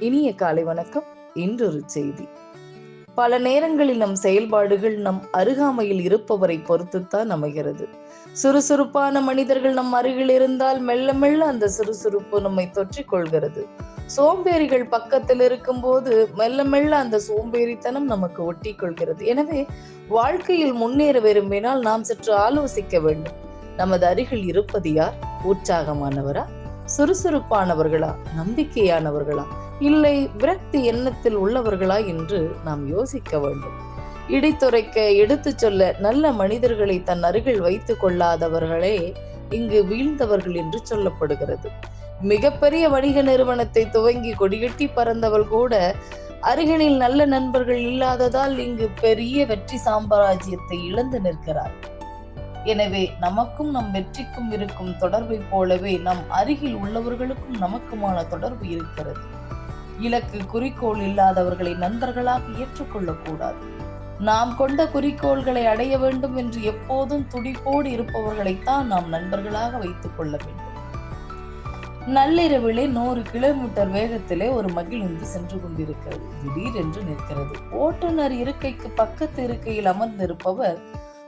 இனிய காலை வணக்கம். இன்றொரு செய்தி. பல நேரங்களில் நம் செயல்பாடுகள் நம் அருகாமையில் இருப்பவரை பொறுத்துத்தான் அமைகிறது. சுறுசுறுப்பான மனிதர்கள் நம் அருகில் இருந்தால் மெல்ல மெல்ல அந்த சுறுசுறுப்பு நம்மை தொற்றிக் கொள்கிறது. சோம்பேறிகள் பக்கத்தில் இருக்கும்போது மெல்ல மெல்ல அந்த சோம்பேறித்தனம் நமக்கு ஒட்டி கொள்கிறது. எனவே வாழ்க்கையில் முன்னேற விரும்பினால் நாம் சற்று ஆலோசிக்க வேண்டும். நமது அருகில் இருப்பது யார்? உற்சாகமானவரா? சுறுசுறுப்பானவர்களா? நம்பிக்கையானவர்களா? இல்லை விரக்தி எண்ணத்தில் உள்ளவர்களா என்று நாம் யோசிக்க வேண்டும். இடித்துரைக்க எடுத்துச் சொல்ல நல்ல மனிதர்களை தன் அருகில் வைத்துக் கொள்ளாதவர்களே இங்கு வீழ்ந்தவர்கள் என்று சொல்லப்படுகிறது. மிகப்பெரிய வணிக நிறுவனத்தை துவங்கி கொடிகட்டி பறந்தவள் கூட அருகினில் நல்ல நண்பர்கள் இல்லாததால் இங்கு பெரிய வெற்றி சாம்ராஜ்யத்தை இழந்து நிற்கிறார் எனவே நமக்கும் நம் வெற்றிக்கும் இருக்கும் தொடர்பை போலவே நம் அருகில் உள்ளவர்களுக்கும் நமக்குமான தொடர்பு இருக்கிறது. இலக்கு குறிக்கோள் இல்லாதவர்களை நண்பர்களாக ஏற்றுக்கொள்ளக்கூடாது. நாம் கொண்ட குறிக்கோள்களை அடைய வேண்டும் என்று எப்போதும் துடிப்போடு இருப்பவர்களைத்தான் நாம் நண்பர்களாக வைத்துக் கொள்ள வேண்டும். நள்ளிரவிலே நூறு கிலோமீட்டர் வேகத்திலே ஒரு மகிழுந்து சென்று கொண்டிருக்கிறது. திடீரென்று நிற்கிறது. ஓட்டுநர் இருக்கைக்கு பக்கத்து இருக்கையில் அமர்ந்திருப்பவர்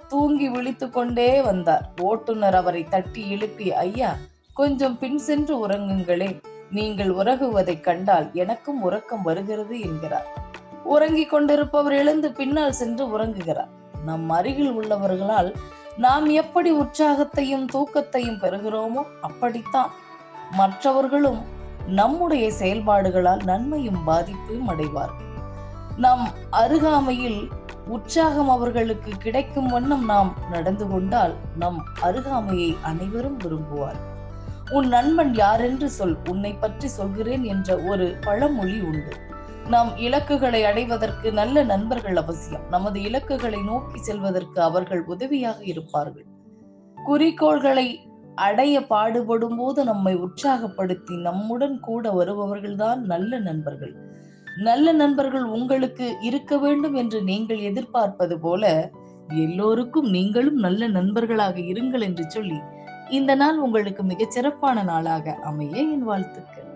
தூங்கி விழித்து கொண்டே வந்தார். ஓட்டுநர் அவரை தட்டி எழுப்பி ஐயா கொஞ்சம் பின் சென்று உறங்குங்களே. நீங்கள் உறகுவதை கண்டால் எனக்கும் உறக்கம் வருகிறது என்கிறார். உறங்கிக் கொண்டிருப்பவர் எழுந்து பின்னால் சென்று உறங்குகிறார். நம் அருகில் உள்ளவர்களால் நாம் எப்படி உற்சாகத்தையும் தூக்கத்தையும் பெறுகிறோமோ அப்படித்தான். மற்றவர்களும் நம்முடைய செயல்பாடுகளால் நன்மையும் பாதிப்பையும் அடைவார்கள். நம் அருகாமையில் உற்சாகம் அவர்களுக்கு கிடைக்கும் வண்ணம் நாம் நடந்து கொண்டால் நம் அருகாமையை அனைவரும் விரும்புவார். உன் நண்பன் யாரென்று சொல் உன்னை பற்றி சொல்கிறேன் என்ற ஒரு பழமொழி உண்டு. நம் இலக்குகளை அடைவதற்கு நல்ல நண்பர்கள் அவசியம். நமது இலக்குகளை நோக்கி செல்வதற்கு அவர்கள் உதவியாக இருப்பார்கள். குறிக்கோள்களை அடைய பாடுபடும் போது நம்மை உற்சாகப்படுத்தி நம்முடன் கூட வருபவர்கள்தான் நல்ல நண்பர்கள். நல்ல நண்பர்கள் உங்களுக்கு இருக்க வேண்டும் என்று நீங்கள் எதிர்பார்ப்பது போல எல்லோருக்கும் நீங்களும் நல்ல நண்பர்களாக இருங்கள் என்று சொல்லி இந்த நாள் உங்களுக்கு மிகச் சிறப்பான நாளாக அமைய என் வாழ்த்துக்கள்.